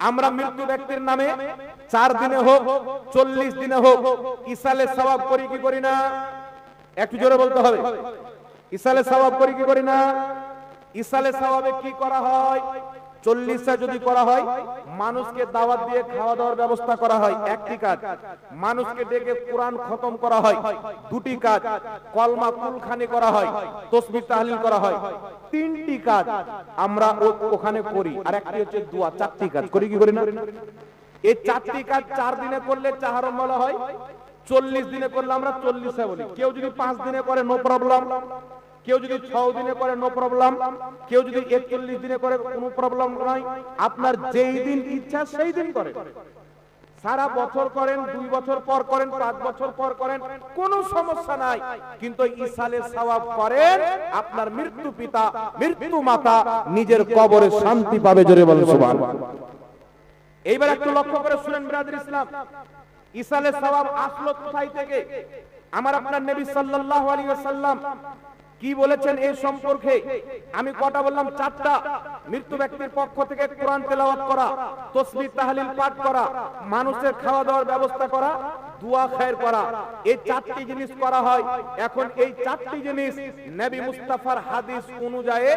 আমরা মৃত্যু ব্যক্তির নামে চার দিনে হোক, চল্লিশ দিনে হোক, ইসালে সবাব করি কি করি না? একটু জোরে বলতে হবে। ইসালে সবাব করি কি করি না? ইসালে সবাবে কি করা হয়? চল্লিশটা যদি করা হয় মানুষকে দাওয়াত দিয়ে খাওয়া দাওয়ার ব্যবস্থা করা হয়। একটি কাজ মানুষকে ডেকে কোরআন খতম করা হয়। দুটি কাজ কলমা কুলখানি করা হয় তসবি তাহলিল করা হয়। তিনটি কাজ আমরা ওখানে করি। আর একটি হচ্ছে দোয়া চারটি কাজ। করি কি করি না? এই চারটি কাজ চার দিনে করলে চাহারম বলা হয়। চল্লিশ দিনে করলে আমরা চল্লিশে বলি। কেউ যদি পাঁচ দিনে করে নো প্রবলেম কেউ যদি ছ দিনে করে নো প্রবলেম কেউ যদি একচল্লিশ দিনে করে, কোনো প্রবলেম নাই। আপনার যেই দিন ইচ্ছা, সেই দিন করে সারা বছর করেন, দুই বছর পর করেন, পাঁচ বছর পর করেন, কোনো সমস্যা নাই। কিন্তু ইসালে সওয়াব করেন, আপনার মৃত্যু পিতা, মৃত্যু মাতা নিজের কবরে শান্তি পাবে, জোরে বলেন এইবার একটু লক্ষ্য করে শুনেন, ব্রাদার ইসলাম। ইসালে সওয়াব আসলো কোথায় থেকে? আমার আপনার নবী সাল্লাল্লাহু আলাইহি ওয়াসাল্লাম কি বলেছেন এই সম্পর্কে? আমি কটা বললাম চারটা। মৃত্যু ব্যক্তির পক্ষ থেকে কোরআন তেলাওয়াত করা, তসবিহ তাহলিল পাঠ করা, মানুষের খাওয়া দাওয়ার ব্যবস্থা করা, দোয়া খায়ের করা। এই চারটি জিনিস করা হয়। এখন এই চারটি জিনিস নবী মুস্তাফার হাদিস অনুযায়ী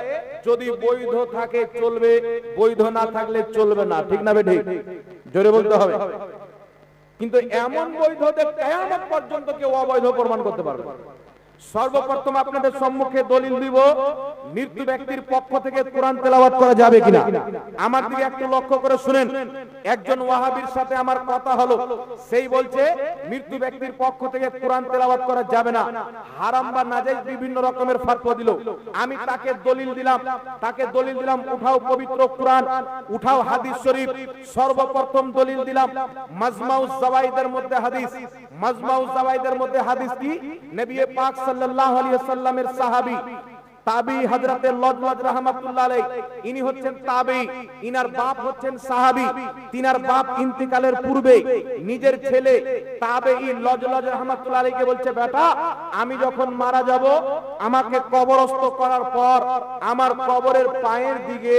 যদি বৈধ থাকে চলবে, বৈধ না থাকলে চলবে না। ঠিক না ঠিক জোরে বলতে হবে। কিন্তু এমন বৈধদের কেয়ামত পর্যন্ত কেউ অবৈধ প্রমাণ করতে পারবে না। সর্বপ্রথম আপনাদের সম্মুখে দলিল দিব মৃত্যু ব্যক্তির পক্ষ থেকে কোরআন তেলাওয়াত করা যাবে কিনা। আমার দিকে একটু লক্ষ্য করে শুনেন। একজন ওয়াহাবির সাথে আমার কথা হলো সেই বলছে মৃত্যু ব্যক্তির পক্ষ থেকে কোরআন তেলাওয়াত করা যাবে না। হারাম বা নাজাইজ বিভিন্ন রকমের ফতোয়া দিল। আমি তাকে দলিল দিলাম তাকে দলিল দিলাম উঠাও পবিত্র কোরআন উঠাও হাদিস শরীফ। সর্বপ্রথম দলিল দিলাম মাজমাউজ জাওয়াইদের মধ্যে হাদিস। মাজমাউজ জাওয়াইদের মধ্যে হাদিস কি? নবী পাক ওয়াসাল্লামের সাহাবী, তাবি লজলজ ইনি হচ্ছেন তাবি, ইনার বাপ হচ্ছেন সাহাবী, তিনার বাপ ইন্তিকালের পূর্বে নিজের ছেলে তাবেই লজলজ রাহমাতুল্লাহ আলাইহিকে বলছে, বেটা, আমি যখন মারা যাব, আমাকে কবরস্থ করার পর আমার কবরের পায়ের দিকে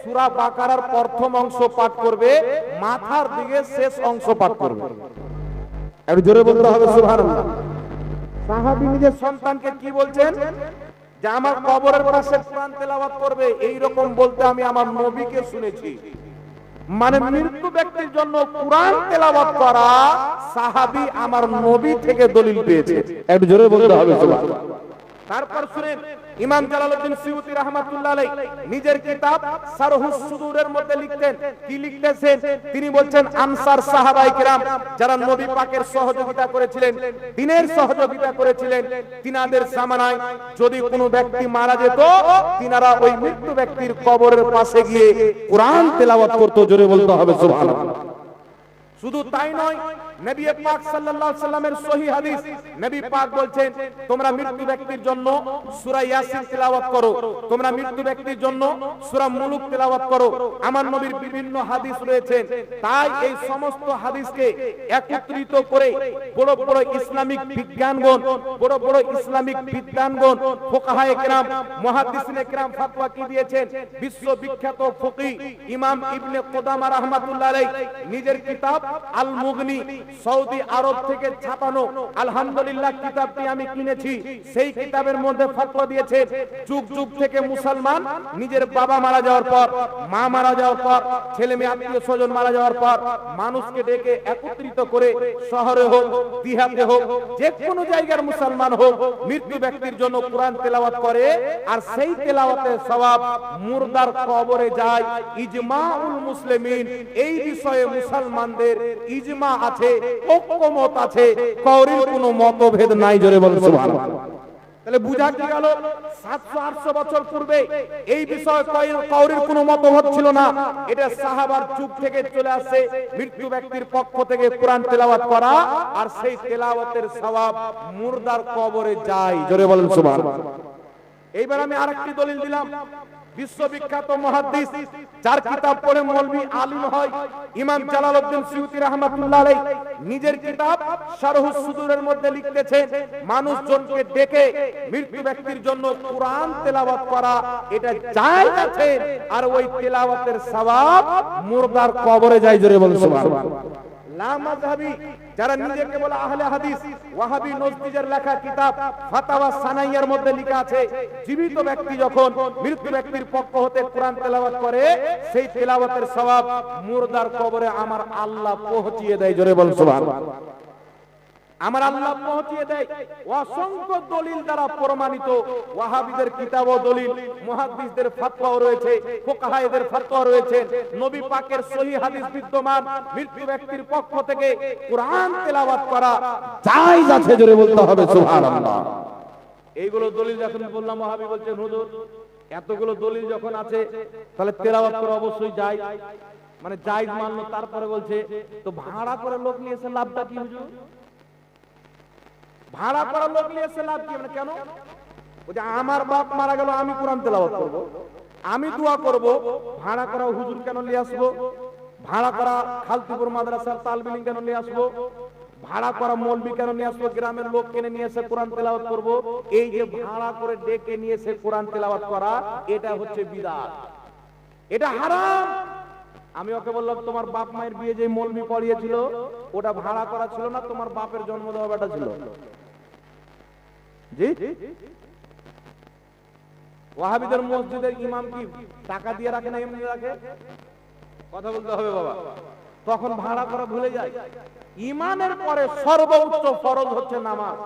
সূরা বাকারার প্রথম অংশ পাঠ করবে, মাথার দিকে শেষ অংশ পাঠ করবে। জোরে বলতে হবে সাহাবী নিজের সন্তানকে কি বলছেন? যে আমার কবরের পাশে কোরআন তেলাওয়াত করবে এই রকম বলতে আমি আমার নবীকে শুনেছি। মানে মৃত্যু ব্যক্তির জন্য কোরআন তেলাওয়াত করা সাহাবী আমার নবী থেকে দলিল পেয়েছে। একটু জোরে বলতে হবে সুবহানাল্লাহ তারপর শুনেন ইমাম জালালউদ্দিন সিউতি রাহমাতুল্লাহ আলাইহি নিজের কিতাব সারহুস সুদুরের মধ্যে লিখতেন। কি লিখতেছেন? তিনি বলছেন, আনসার সাহাবায়ে কিরাম যারা নবী পাকের সহযোগিতা করেছিলেন, দিনের সহযোগিতা করেছিলেন, তিনাদের জামানায় যদি কোনো ব্যক্তি মারা যেত, তিনারা ওই মৃত্যু ব্যক্তির কবরের পাশে গিয়ে কোরআন তেলাওয়াত করত, জোরে বলতে হবে, সুবহানাল্লাহ। শুধু তাই নয় নবী পাক সাল্লাল্লাহু সাল্লামের সহিহ হাদিস। নবী পাক বলছেন, তোমরা মৃত্যু ব্যক্তির জন্য সূরা ইয়াসিন তেলাওয়াত করো। তোমরা মৃত্যু ব্যক্তির জন্য সূরা মুলুক তেলাওয়াত করো। আমার নবীর বিভিন্ন হাদিস রয়েছে। তাই এই সমস্ত হাদিসকে একত্রিত করে বড় বড় ইসলামিক বিজ্ঞানগণ, বড় বড় ইসলামিক বিদ্বানগণ, ফুকাহায়ে কেরাম মুহাদ্দিসিনে কেরাম ফতোয়া কি দিয়েছেন? বিশ্ববিখ্যাত ফকি ইমাম ইবনে কুদামা রাহমাতুল্লাহ আলাইহি নিজের কিতাব আল মুগনি সৌদি আরব থেকে ছাপানো আলহামদুলিল্লাহ কিতাবটি আমি কিনেছি। সেই কিতাবের মধ্যে ফতোয়া দিয়েছে, যুগ যুগ থেকে মুসলমান নিজের বাবা মারা যাওয়ার পর, মা মারা যাওয়ার পর, ছেলে মেয়ে আত্মীয় স্বজন মারা যাওয়ার পর, মানুষকে ডেকে একত্রিত করে শহরে হোক, দিহাতে হোক যে কোনো জায়গার মুসলমান হোক, মৃত্যু ব্যক্তির জন্য কোরআন তেলাওয়াত করে, আর সেই তেলাওয়াতের সওয়াব মুর্দার কবরে যায়। ইজমাউল মুসলিমিন, এই বিষয়ে মুসলমানদের ইজমা আছে ঐক্যমত আছে মতভেদ নাই, জোরে সুবহানাল্লাহ। তাহলে বুঝা কি গেল, সাতশো, আটশো বছর পূর্বে এই বিষয়ে কোনো মতভেদ ছিল না। এটা সাহাবার যুগ থেকে চলে আসছে মৃত্যু ব্যক্তির পক্ষ থেকে কোরআন তেলাওয়াত করা, আর সেই তেলাওয়াতের সওয়াব মুর্দার কবরে যায়, জোরে বলেন, সুবহানাল্লাহ। এইবার আমি আরেকটি দলিল দিলাম। বিশ্ববিখ্যাত মহাদ্দিস, যার কিতাব পড়ে মৌলভী আলিম হয়, ইমাম জালালউদ্দিন সিউতি রাহমাতুল্লাহ আলাইহি। নিজের কিতাব শারহুস সুদুরের মধ্যে লিখতেছেন মানুষজনকে ডেকে মৃত্যু ব্যক্তির জন্য কোরআন তেলাওয়াত করা, এটা জায়েজ আছে, আর ওই তেলাওয়াতের সওয়াব মুর্দার কবরে যায় জোরে বলুন সুবহানাল্লাহ। যারা নিজেকে বলে আহলে হাদিস, ওয়াহাবি নজদিজের লেখা কিতাব, ফাতাওয়া সানাইয়ার মধ্যে লেখা আছে, জীবিত ব্যক্তি যখন মৃত্যু ব্যক্তির পক্ষ হতে কোরআন তেলাওয়াত করে, সেই তেলাওয়াতের সওয়াব মুর্দার কবরে আমার আল্লাহ পৌঁছিয়ে দেয়, জোরে বল সুবহানাল্লাহ। আমার আল্লাহ পৌঁছিয়ে দেয়। অসংখ্য দলিল দ্বারা প্রমাণিত। ওয়াহাবিদের কিতাব ও দলিল, মুহাদ্দিসদের ফতোয়াও রয়েছে ফুকাহায়েদের ফতোয়া রয়েছে। নবী পাকের সহিহ হাদিস বিদ্যমান, মৃত্যু ব্যক্তির পক্ষ থেকে কোরআন তেলাওয়াত করা জায়েজ আছে জোরে বলতে হবে, সুবহানাল্লাহ। এইগুলো দলিল যখন বললাম, ওয়াহাবি বলছেন হুজুর, এতগুলো দলিল যখন আছে, তাহলে তেলাওয়াত করা অবশ্যই যায় মানে জায়েজ মানলো, তারপরে বলছে, তো ভাড়া করে লোক নিয়ে এসে লাভটা কি, হুজুর? ভাড়া করা লোক নিয়ে লাভ কি? মানে কেন? যে আমার বাপ মারা গেল, আমি কোরআন তেলাওয়াত করব। আমি দোয়া করব, ভাড়া করা হুজুর কেন নিয়ে আসব? ভাড়া করা খালতিপুর মাদ্রাসার তালবিলিং কেন নিয়ে আসব? ভাড়া করা মৌলবি কেন নিয়ে আসব? গ্রামের লোক কিনে নিয়ে এসে কোরআন তেলাওয়াত করব। এই যে ভাড়া করে ডেকে নিয়ে এসে কোরআন তেলাওয়াত করা, এটা হচ্ছে বিদাত। এটা হারাম! আমি ওকে বললাম, তোমার বাপ মায়ের বিয়ে যে মলবি পড়িয়েছিল, ওটা ভাড়া করা ছিল না, তোমার বাপের জন্ম দেওয়া ছিল। জি? ওয়াহাবিদের মসজিদের ইমাম কি টাকা দিয়ে রাখে না এমনি রাখে? কথা বলতে হবে বাবা। তখন ভাড়া করা ভুলে যায়। ইমানের পরে সর্বোচ্চ ফরজ হচ্ছে নামাজ।